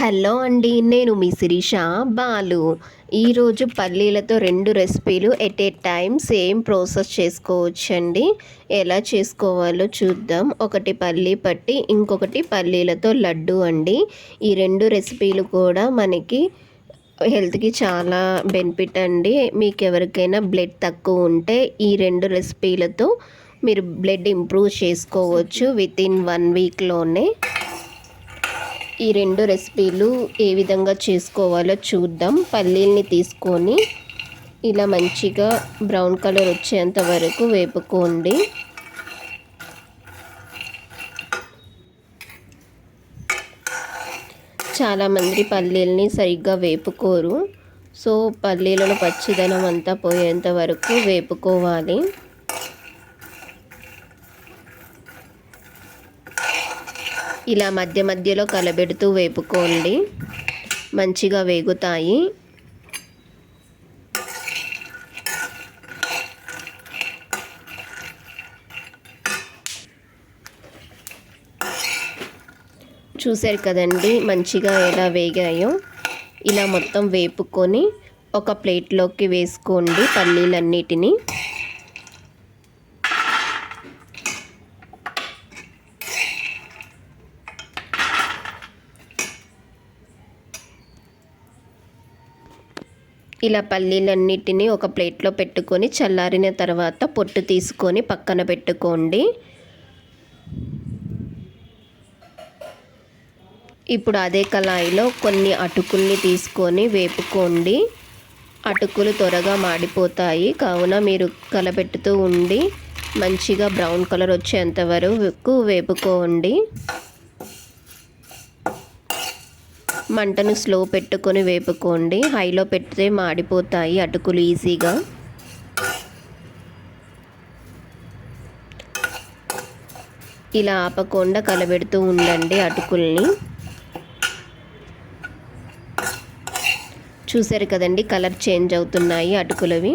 Hello అండి నేను మీ శిరీష బాలు. ఈరోజు పల్లీలతో రెండు రెసిపీలు at a time same process చేసుకోవచ్చండి. ఎలా చేసుకోవాలో చూద్దాం. ఒకటి పల్లీ పట్టి ఇంకొకటి పల్లీలతో లడ్డు అండి. ఈ రెండు రెసిపీలు కూడా మనకి హెల్త్కి చాలా బెనిఫిట్ అండి. మీకు ఎవరికైనా బ్లడ్ తక్కువ ఉంటే ఈ రెండు రెసిపీలతో మీరు బ్లడ్ ఇంప్రూవ్ చేసుకోవచ్చు విత్ ఇన్ వన్ వీక్లోనే. ఈ రెండు రెసిపీలు ఏ విధంగా చేసుకోవాలో చూద్దాం. పల్లీల్ని తీసుకొని ఇలా మంచిగా బ్రౌన్ కలర్ వచ్చేంత వరకు వేపుకోండి. చాలామంది పల్లీల్ని సరిగ్గా వేపుకోరు. సో పల్లీలను పచ్చిదనం అంతా పోయేంత వరకు వేపుకోవాలి. ఇలా మధ్య మధ్యలో కలబెడుతూ వేపుకోండి. మంచిగా వేగుతాయి. చూశారు కదండి మంచిగా ఎలా వేగాయో? ఇలా మొత్తం వేపుకొని ఒక ప్లేట్లోకి వేసుకోండి పల్లీలన్నిటినీ ఇలా పల్లీలన్నిటినీ ఒక ప్లేట్లో పెట్టుకొని చల్లారిన తర్వాత పొట్టు తీసుకొని పక్కన పెట్టుకోండి. ఇప్పుడు అదే కళాయిలో కొన్ని అటుకుల్ని తీసుకొని వేపుకోండి. అటుకులు త్వరగా మాడిపోతాయి. కావున మీరు కలపెట్టుతూ ఉండి మంచిగా బ్రౌన్ కలర్ వచ్చేంత వరకు వేపుకోండి. మంటను స్లో పెట్టుకొని వేపుకోండి. హైలో పెడితే మాడిపోతాయి అటుకులు ఈజీగా. ఇలా ఆపకుండా కలబెడుతూ ఉండండి అటుకుల్ని. చూసారు కదండి కలర్ చేంజ్ అవుతున్నాయి అటుకులవి.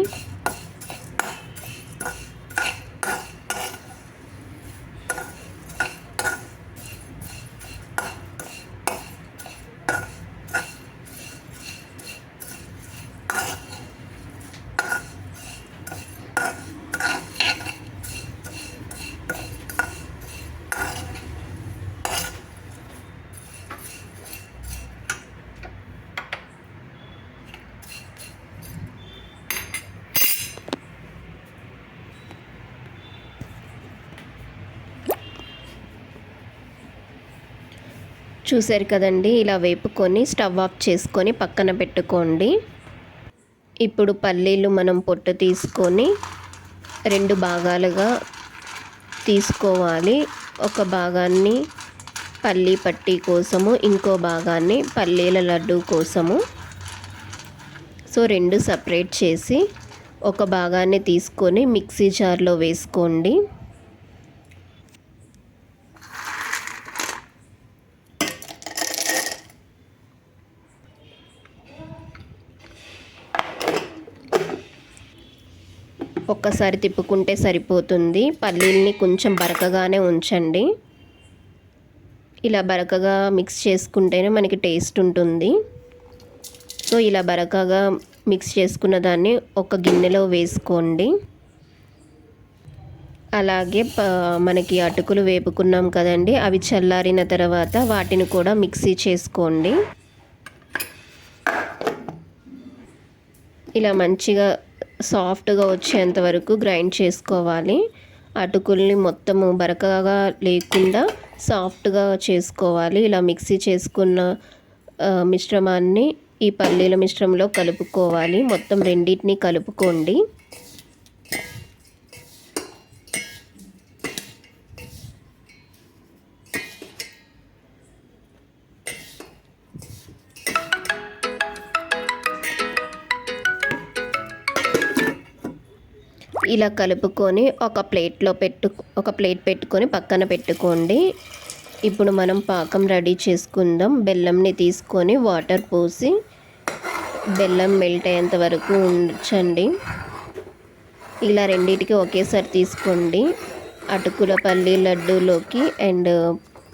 చూసారు కదండి ఇలా వేపుకొని స్టవ్ ఆఫ్ చేసుకొని పక్కన పెట్టుకోండి. ఇప్పుడు పల్లీలు మనం పొట్టు తీసుకొని రెండు భాగాలుగా తీసుకోవాలి. ఒక భాగాన్ని పల్లీ పట్టి కోసము ఇంకో భాగాన్ని పల్లీల లడ్డు కోసము. సో రెండు సపరేట్ చేసి ఒక భాగాన్ని తీసుకొని మిక్సీ జార్లో వేసుకోండి. ఒక్కసారి తిప్పుకుంటే సరిపోతుంది. పల్లీల్ని కొంచెం బరకగానే ఉంచండి. ఇలా బరకగా మిక్స్ చేసుకుంటేనే మనకి టేస్ట్ ఉంటుంది. సో ఇలా బరకగా మిక్స్ చేసుకున్న దాన్ని ఒక గిన్నెలో వేసుకోండి. అలాగే మనకి అటుకులు వేపుకున్నాం కదండి. అవి చల్లారిన తర్వాత వాటిని కూడా మిక్సీ చేసుకోండి. ఇలా మంచిగా సాఫ్ట్గా వచ్చేంత వరకు గ్రైండ్ చేసుకోవాలి. అటుకుల్ని మొత్తము బరకగా లేకుండా సాఫ్ట్గా చేసుకోవాలి. ఇలా మిక్సీ చేసుకున్న మిశ్రమాన్ని ఈ పల్లీల మిశ్రమంలో కలుపుకోవాలి. మొత్తం రెండింటిని కలుపుకోండి. ఇలా కలుపుకొని ఒక ప్లేట్లో పెట్టు ఒక ప్లేట్ పెట్టుకొని పక్కన పెట్టుకోండి. ఇప్పుడు మనం పాకం రెడీ చేసుకుందాం. బెల్లంని తీసుకొని వాటర్ పోసి బెల్లం మెల్ట్ అయ్యేంత వరకు ఉంచండి. ఇలా రెండింటికి ఒకేసారి తీసుకోండి. అటుకుల పల్లి లడ్డూలోకి అండ్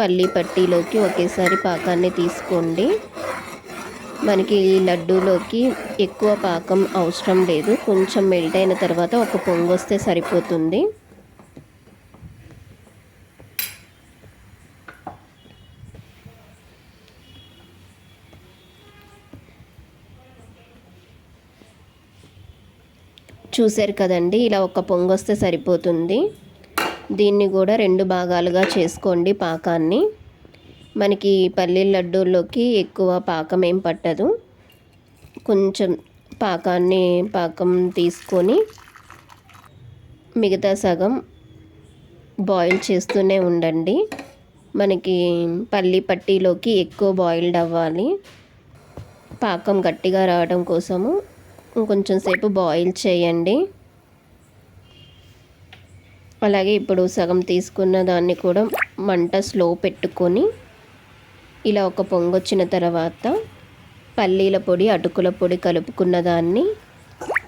పల్లి పట్టీలోకి ఒకేసారి పాకాన్ని తీసుకోండి. మనకి ఈ లడ్డూలోకి ఎక్కువ పాకం అవసరం లేదు. కొంచెం మెల్ట్ అయిన తర్వాత ఒక పొంగు వస్తే సరిపోతుంది. చూశారు కదండి ఇలా ఒక పొంగు వస్తే సరిపోతుంది. దీన్ని కూడా రెండు భాగాలుగా చేసుకోండి పాకాన్ని. మనకి పల్లీల లడ్డూల్లోకి ఎక్కువ పాకం ఏం పట్టదు. కొంచెం పాకాన్ని పాకం తీసుకొని మిగతా సగం బాయిల్ చేస్తూనే ఉండండి. మనకి పల్లి పట్టీలోకి ఎక్కువ బాయిల్డ్ అవ్వాలి. పాకం గట్టిగా రావడం కోసము ఇంకొంచెం సేపు బాయిల్ చేయండి. అలాగే ఇప్పుడు సగం తీసుకున్న దాన్ని కూడా మంట స్లో పెట్టుకొని ఇలా ఒక పొంగొచ్చిన తర్వాత పల్లీల పొడి అటుకుల పొడి కలుపుకున్న దాన్ని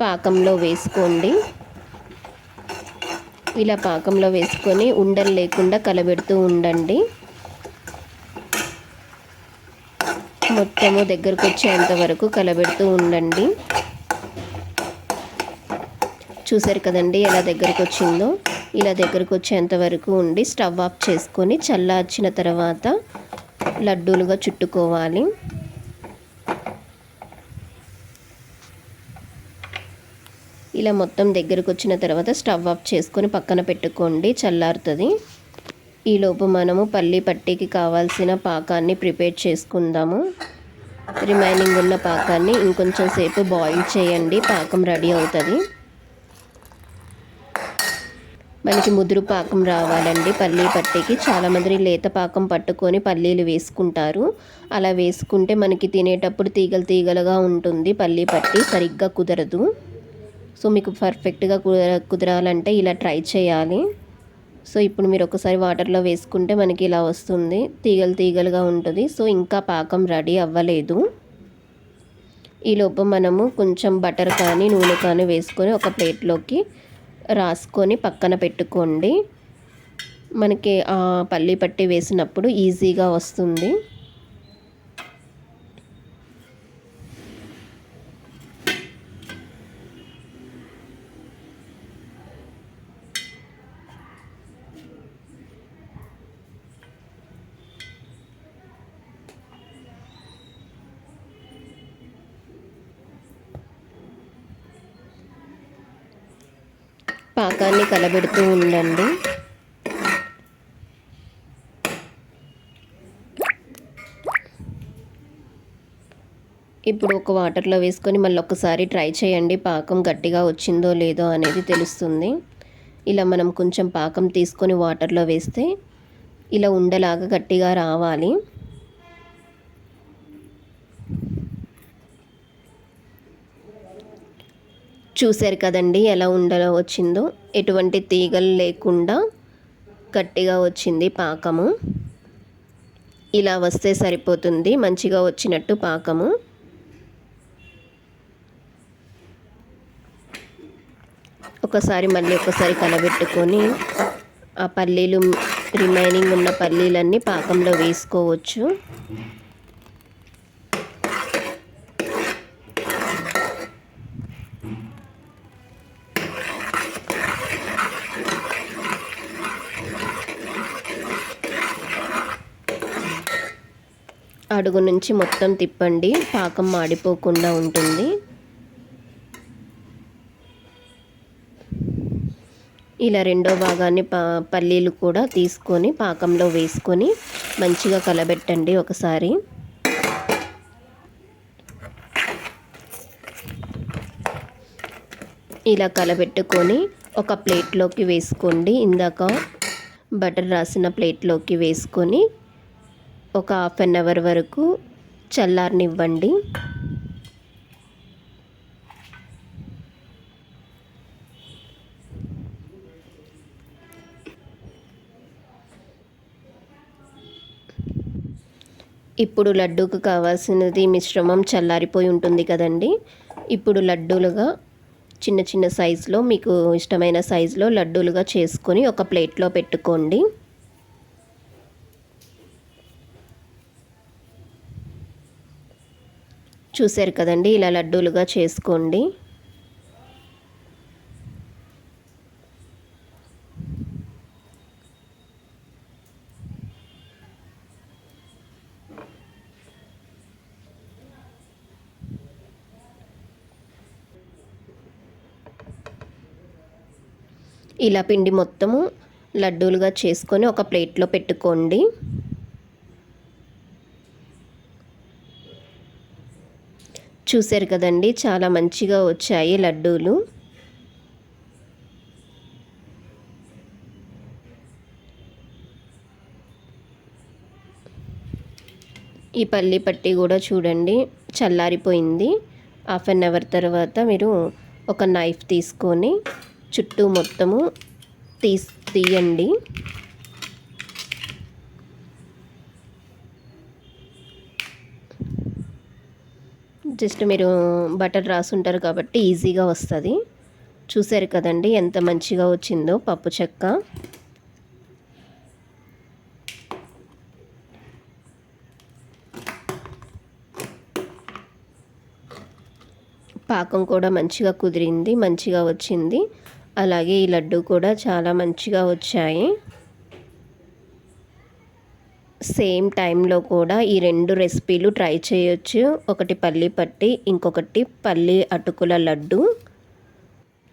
పాకంలో వేసుకోండి. ఇలా పాకంలో వేసుకొని ఉండలు లేకుండా కలబెడుతూ ఉండండి. మొత్తము దగ్గరకు వచ్చేంత వరకు కలబెడుతూ ఉండండి. చూసారు కదండి ఎలా దగ్గరకు వచ్చిందో? ఇలా దగ్గరకు వచ్చేంత వరకు ఉండి స్టవ్ ఆఫ్ చేసుకొని చల్లార్చిన తర్వాత లడ్డూలుగా చుట్టుకోవాలి. ఇలా మొత్తం దగ్గరకు వచ్చిన తర్వాత స్టవ్ ఆఫ్ చేసుకొని పక్కన పెట్టుకోండి చల్లారుతుంది. ఈలోపు మనము పల్లి పట్టీకి కావాల్సిన పాకాన్ని ప్రిపేర్ చేసుకుందాము. రిమైనింగ్ ఉన్న పాకాన్ని ఇంకొంచెం సేపు బాయిల్ చేయండి పాకం రెడీ అవుతుంది. మనకి ముదురు పాకం రావాలండి. పల్లీ పట్టికి చాలామంది లేత పాకం పట్టుకొని పల్లీలు వేసుకుంటారు. అలా వేసుకుంటే మనకి తినేటప్పుడు తీగలు తీగలుగా ఉంటుంది. పల్లీ పట్టి సరిగ్గా కుదరదు. సో మీకు పర్ఫెక్ట్గా కుదర కుదరాలంటే ఇలా ట్రై చేయాలి. సో ఇప్పుడు మీరు ఒకసారి వాటర్లో వేసుకుంటే మనకి ఇలా వస్తుంది. తీగలు తీగలుగా ఉంటుంది. సో ఇంకా పాకం రెడీ అవ్వలేదు. ఈలోపు మనము కొంచెం బటర్ కానీ నూనె కానీ వేసుకొని ఒక ప్లేట్లోకి రాసుకొని పక్కన పెట్టుకోండి. మనకి పల్లీ పట్టి వేసినప్పుడు ఈజీగా వస్తుంది. పాకాన్ని కలబెడుతూ ఉండండి. ఇప్పుడు ఒక వాటర్లో వేసుకొని మళ్ళీ ఒకసారి ట్రై చేయండి పాకం గట్టిగా వచ్చిందో లేదో అనేది తెలుస్తుంది. ఇలా మనం కొంచెం పాకం తీసుకొని వాటర్లో వేస్తే ఇలా ఉండలాగా గట్టిగా రావాలి. చూశారు కదండి ఎలా ఉండలో వచ్చిందో. ఎటువంటి తీగలు లేకుండా గట్టిగా వచ్చింది పాకము. ఇలా వస్తే సరిపోతుంది మంచిగా వచ్చినట్టు పాకము. ఒకసారి మళ్ళీ ఒకసారి కలబెట్టుకొని ఆ పల్లీలు రిమైనింగ్ ఉన్న పల్లీలన్నీ పాకంలో వేసుకోవచ్చు. అడుగు నుంచి మొత్తం తిప్పండి. పాకం మాడిపోకుండా ఉంటుంది. ఇలా రెండో భాగాన్ని పల్లీలు కూడా తీసుకొని పాకంలో వేసుకొని మంచిగా కలబెట్టండి ఒకసారి. ఇలా కలబెట్టుకొని ఒక ప్లేట్లోకి వేసుకోండి. ఇందాక బటర్ రాసిన ప్లేట్లోకి వేసుకొని ఒక హాఫ్ అన్ అవర్ వరకు చల్లారనివ్వండి. ఇప్పుడు లడ్డూకు కావాల్సినది మిశ్రమం చల్లారిపోయి ఉంటుంది కదండి. ఇప్పుడు లడ్డూలుగా చిన్న చిన్న సైజులో మీకు ఇష్టమైన సైజులో లడ్డూలుగా చేసుకొని ఒక ప్లేట్లో పెట్టుకోండి. చూశారు కదండి ఇలా లడ్డూలుగా చేసుకోండి. ఇలా పిండి మొత్తము లడ్డూలుగా చేసుకొని ఒక ప్లేట్లో పెట్టుకోండి. చూశారు కదండి చాలా మంచిగా వచ్చాయి లడ్డూలు. ఈ పల్లి పట్టి కూడా చూడండి చల్లారిపోయింది. హాఫ్ అన్ అవర్ తర్వాత మీరు ఒక నైఫ్ తీసుకొని చుట్టూ మొత్తము తీస్ తీయండి. జస్ట్ మీరు బటర్ రాసుంటారు కాబట్టి ఈజీగా వస్తుంది. చూసారు కదండి ఎంత మంచిగా వచ్చిందో పప్పు చెక్క. పాకం కూడా మంచిగా కుదిరింది మంచిగా వచ్చింది. అలాగే ఈ లడ్డు కూడా చాలా మంచిగా వచ్చాయి. సేమ్ టైంలో కూడా ఈ రెండు రెసిపీలు ట్రై చేయొచ్చు. ఒకటి పల్లి పట్టి ఇంకొకటి పల్లి అటుకుల లడ్డు.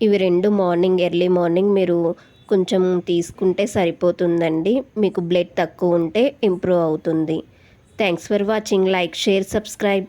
ఇవి రెండు మార్నింగ్ ఎర్లీ మార్నింగ్ మీరు కొంచెం తీసుకుంటే సరిపోతుందండి. మీకు బ్లడ్ తక్కువ ఉంటే ఇంప్రూవ్ అవుతుంది. Thanks for watching. Like share subscribe.